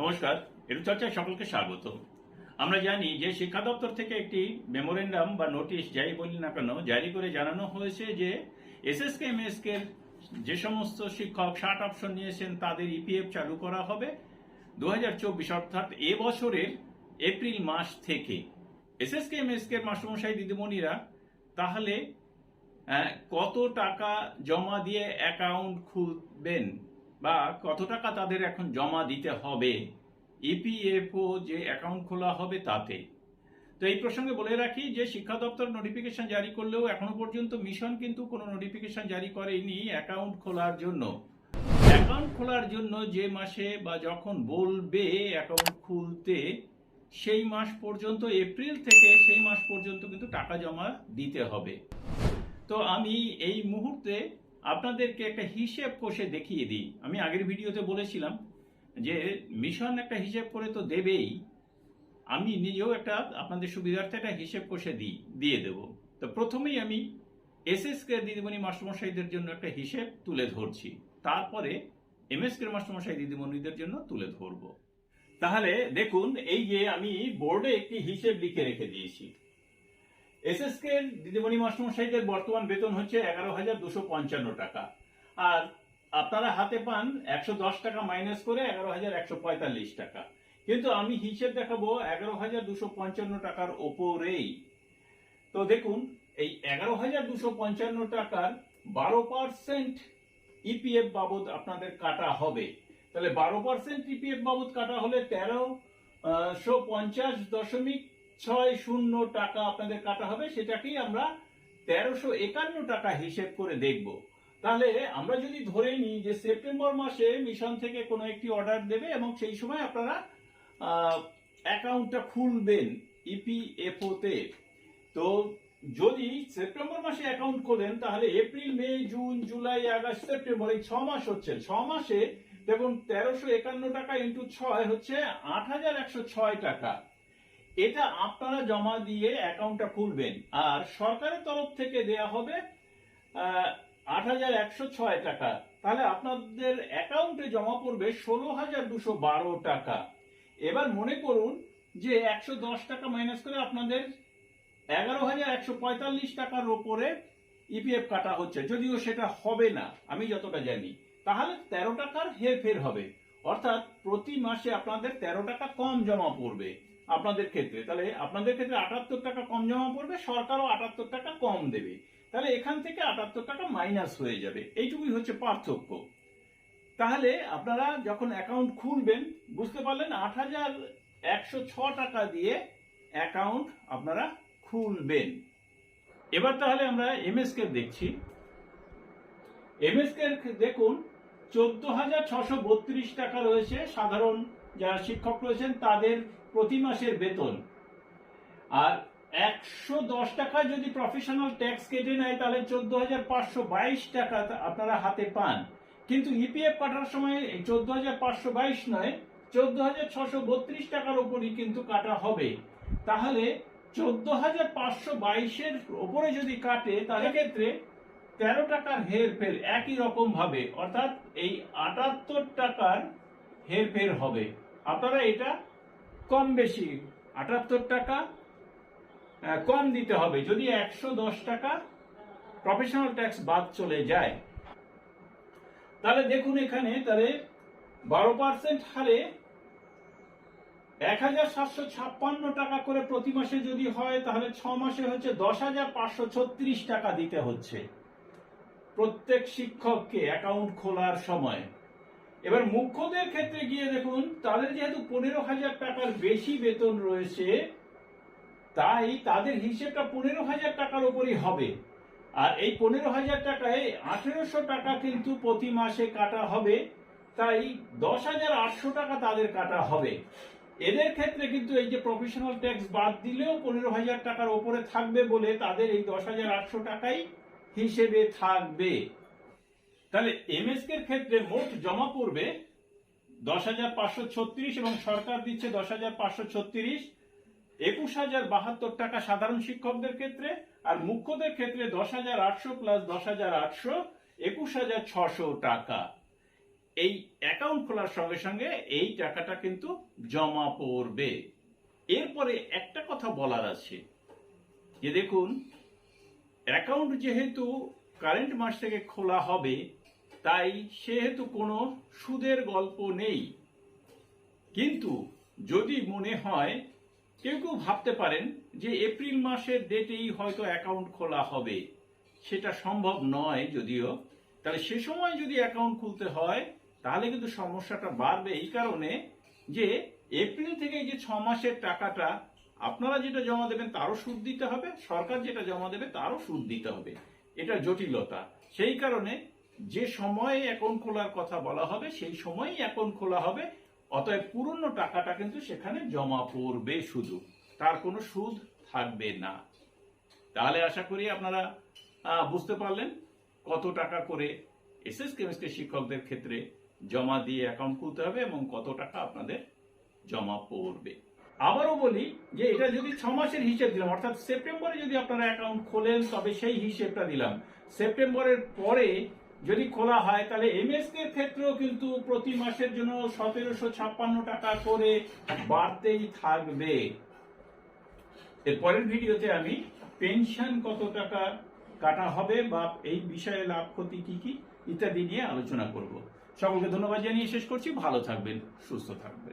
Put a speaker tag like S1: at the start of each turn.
S1: নমস্কার এর চর্চায় সকলকে স্বাগত। আমরা জানি যে শিক্ষা দপ্তর থেকে একটি মেমোরেন্ডাম বা নোটিশ যাই বলি না কেন, জারি করে জানানো হয়েছে যে এসএসকে, এমএসকে যে সমস্ত শিক্ষক ষাট অপশন নিয়েছেন, তাদের ইপিএফ চালু করা হবে দু হাজার চব্বিশ, অর্থাৎ এ বছরের এপ্রিল মাস থেকে। এসএসকে, এমএসকে মাস্টারমশাই দিদিমণিরা, তাহলে কত টাকা জমা দিয়ে অ্যাকাউন্ট খুলবেন? বা কত টাকা তাদের এখন জমা দিতে হবে? ইপিএফও যে অ্যাকাউন্ট খোলা হবে তাতে। তো এই প্রসঙ্গে বলে রাখি যে শিক্ষা দপ্তর নোটিফিকেশন জারি করলেও এখনও পর্যন্ত মিশন কিন্তু কোনো নোটিফিকেশন জারি করেনি অ্যাকাউন্ট খোলার জন্য। অ্যাকাউন্ট খোলার জন্য যে মাসে বা যখন বলবে অ্যাকাউন্ট খুলতে, সেই মাস পর্যন্ত এপ্রিল থেকে সেই মাস পর্যন্ত কিন্তু টাকা জমা দিতে হবে। তো আমি এই মুহূর্তে আপনাদেরকে একটা হিসেব কষে দেখিয়ে দিই। আমি আগের ভিডিওতে বলেছিলাম যে মিশন একটা হিসেব করে তো দেবেই। আমি নিজেও একটা আপনাদের সুবিধার্থে একটা হিসেব কষে দিই, দিয়ে দেব। তো প্রথমেই আমি এসএসকে দিদিমণি মাস্টারমশাইদের জন্য একটা হিসেব তুলে ধরছি। তারপরে এমএসকে মাস্টারমশাই দিদিমণিদের জন্য তুলে ধরবো। তাহলে দেখুন, এই যে আমি বোর্ডে একটি হিসেব লিখে রেখে দিয়েছি। এসএসকে দিদিমণি মাস্টারমশাইদের বর্তমান বেতন হচ্ছে এগারো হাজার দুশো পঞ্চান্ন টাকা। আর আপনারা হাতে পান একশো দশ টাকা মাইনাস করে এগারো হাজার একশো পঁয়তাল্লিশ টাকা। কিন্তু আমি হিসেব দেখাবো এগারো হাজার দুশো পঞ্চান্ন টাকার ওপরেই। তো দেখুন, এই এগারো হাজার দুশো পঞ্চান্ন টাকার বারো পার্সেন্ট ইপিএফ বাবদ আপনাদের কাটা হবে। তাহলে বারো পার্সেন্ট ইপিএফ বাবদ কাটা হলে তেরোশো পঞ্চাশ দশমিক ছয় শূন্য টাকা আপনাদের কাটা হবে, সেটাকেই আমরা তেরোশো একান্ন টাকা হিসেব করে দেখব। তাহলে আমরা যদি ধরে নিই যে সেপ্টেম্বর মাসে মিশন থেকে কোনো একটি অর্ডার দেবে এবং সেই সময় আপনারা অ্যাকাউন্টটা খুলবেন ইপিএফও তে তো যদি সেপ্টেম্বর মাসে অ্যাকাউন্ট খোলেন, তাহলে April, May, June, July, August, September, এই ছ মাস হচ্ছে। ছ মাসে দেখুন, তেরোশো একান্ন টাকা ইন্টু ছয় হচ্ছে আট হাজার একশো ছয় টাকা। এটা আপনারা জমা দিয়ে অ্যাকাউন্টটা খুলবেন। আর সরকারের তরফ থেকে দেয়া হবে আট হাজার একশো ছয় টাকা। তাহলে আপনাদের অ্যাকাউন্টে জমা পড়বে ষোলো হাজার দুশো বারো টাকা। এবার মনে করুন যে একশো দশ টাকা মাইনাস করে আপনাদের এগারো হাজার একশো পঁয়তাল্লিশ টাকার ওপরে ইপিএফ কাটা হচ্ছে। যদিও সেটা হবে না, আমি যতটা জানি। তাহলে তেরো টাকার হেরফের হবে। অর্থাৎ প্রতি মাসে আপনাদের তেরো টাকা কম জমা পড়বে। আপনাদের ক্ষেত্রে, তাহলে আপনাদের ক্ষেত্রে আটাত্তর টাকা কম জমা পড়বে, সরকারও আটাত্তর টাকা কম দেবে। তাহলে এখান থেকে আটাত্তর টাকা মাইনাস হয়ে যাবে। এইটুকুই হচ্ছে পার্থক্য। তাহলে আপনারা যখন অ্যাকাউন্ট খুলবেন, বুঝতে পারলেন আট হাজার একশো ছ টাকা দিয়ে অ্যাকাউন্ট আপনারা খুলবেন। এবার তাহলে আমরা এমএসকে দেখছি। এমএসকে দেখুন, চোদ্দ হাজার ছশো বত্রিশ টাকা রয়েছে সাধারণ যারা শিক্ষক রয়েছেন, তাদের প্রতি মাসের বেতন। আর একশো দশ টাকা যদি প্রফেশনাল ট্যাক্স কেটে নেয়, তাহলে চোদ্দ হাজার পাঁচশো বাইশ টাকা আপনারা হাতে পান। কিন্তু ইপিএফ কাটার সময় চোদ্দ হাজার পাঁচশো বাইশ নয়, চোদ্দ হাজার ছশো বত্রিশ টাকার উপরই কিন্তু কাটা হবে। তাহলে চোদ্দ হাজার পাঁচশো বাইশের ওপরে যদি কাটে, তাহলে ক্ষেত্রে তেরো টাকার হেরফের একই রকম ভাবে, অর্থাৎ এই আটাত্তর টাকার হেরফের হবে। আপনারা এটা কম বেশি আটাত্তর টাকা কম দিতে হবে। যদি একশো দশ টাকা প্রফেশনাল ট্যাক্স বাদ চলে যায়, তাহলে দেখুন এখানে তাহলে বারো পার্সেন্ট হারে এক হাজার সাতশো ছাপ্পান্ন টাকা করে প্রতি মাসে যদি হয়, তাহলে ছ মাসে হচ্ছে দশ হাজার পাঁচশো ছত্রিশ টাকা দিতে হচ্ছে। প্রত্যেক শিক্ষককে অ্যাকাউন্ট খোলার সময় এবার মুখ্যদের ক্ষেত্রে গিয়ে দেখুন, তাদের যেহেতু পনেরো হাজার টাকার বেশি বেতন রয়েছে, তাই তাদের হিসেবটা পনেরো হাজার টাকার উপরই হবে। আর এই পনেরো হাজার টাকায় আঠেরোশো টাকা কিন্তু প্রতি মাসে কাটা হবে, তাই দশ হাজার আটশো টাকা তাদের কাটা হবে। এদের ক্ষেত্রে কিন্তু এই যে প্রফেশনাল ট্যাক্স বাদ দিলেও পনেরো হাজার টাকার ওপরে থাকবে বলে তাদের এই দশ হাজার আটশো টাকাই হিসেবে থাকবে। তাহলে এমএসকে এর ক্ষেত্রে মোট জমা পড়বে দশ হাজার পাঁচশো ছত্রিশ এবং সরকার দিচ্ছে দশ হাজার পাঁচশো ছত্রিশ। একুশ হাজার বাহাত্তর টাকা সাধারণ শিক্ষকদের ক্ষেত্রে আর মুখ্যদের ক্ষেত্রে দশ হাজার আটশো প্লাস দশ হাজার আটশো, একুশ হাজার ছশো টাকা। এই অ্যাকাউন্ট খোলার সঙ্গে সঙ্গে এই টাকাটা কিন্তু জমা পড়বে। এরপরে একটা কথা বলার আছে। যে দেখুন অ্যাকাউন্ট যেহেতু কারেন্ট মাস থেকে খোলা হবে তাই সেহেতু কোনো সুদের গল্প নেই। কিন্তু যদি মনে হয়, কেউ কেউ ভাবতে পারেন যে এপ্রিল মাসের ডেটেই হয়তো অ্যাকাউন্ট খোলা হবে। সেটা সম্ভব নয় যদিও। তাহলে সে সময় যদি অ্যাকাউন্ট খুলতে হয়, তাহলে কিন্তু সমস্যাটা বাড়বে এই কারণে যে এপ্রিল থেকে যে ছ মাসের টাকাটা আপনারা যেটা জমা দেবেন তারও সুদ দিতে হবে, সরকার যেটা জমা দেবে তারও সুদ দিতে হবে। এটা জটিলতা। সেই কারণে যে সময়ে অ্যাকাউন্ট খোলার কথা বলা হবে, সেই সময়ই অ্যাকাউন্ট খোলা হবে। অতএব পুরনো টাকাটা কিন্তু সেখানে জমা পড়বে শুধু। তার কোনো সুদ থাকবে না। তাহলে আশা করি আপনারা বুঝতে পারলেন কত টাকা করে এসএস কেমিস্ট্রি শিক্ষকদের ক্ষেত্রে জমা দিয়ে অ্যাকাউন্ট খুলতে হবে এবং কত টাকা আপনাদের জমা পড়বে। আবারও বলি যে এটা যদি ছ মাসের হিসেব দিলাম, অর্থাৎ সেপ্টেম্বরে যদি আপনারা অ্যাকাউন্ট খোলেন, তবে সেই হিসেবটা দিলাম। সেপ্টেম্বরের পরে যদি খোলা হয়, তাহলে এমএসকে ক্ষেত্রেও কিন্তু প্রতি মাসের জন্য সতেরোশো ছাপ্পান্ন টাকা করে বাড়তেই থাকবে। এর পরের ভিডিওতে আমি পেনশন কত টাকা কাটা হবে বা এই বিষয়ে লাভ ক্ষতি কি কি ইত্যাদি নিয়ে আলোচনা করব। সকলকে ধন্যবাদ জানিয়ে শেষ করছি। ভালো থাকবেন, সুস্থ থাকবেন।